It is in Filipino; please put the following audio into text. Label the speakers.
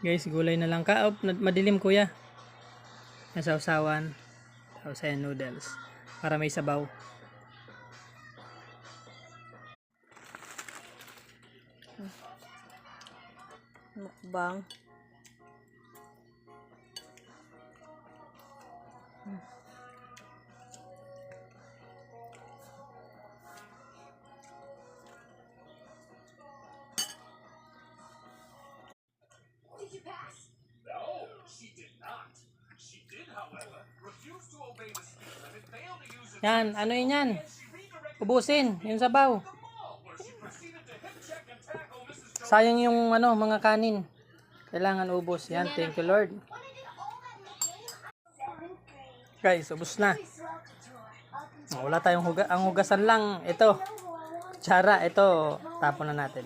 Speaker 1: Guys, gulay na lang ka. Oh, madilim kuya. Nasawsawan. Tapos ayan, noodles. Para may sabaw.
Speaker 2: Mukbang.
Speaker 3: Did
Speaker 1: Yan, ano yun yan? Ubusin, yung sabaw. Sayang yung ano, mga kanin. Kailangan ubos. Yan, thank you Lord. Guys, ubos na. Wala tayong huga. Ang hugasan lang, ito. Tsara, ito. Tapon na natin.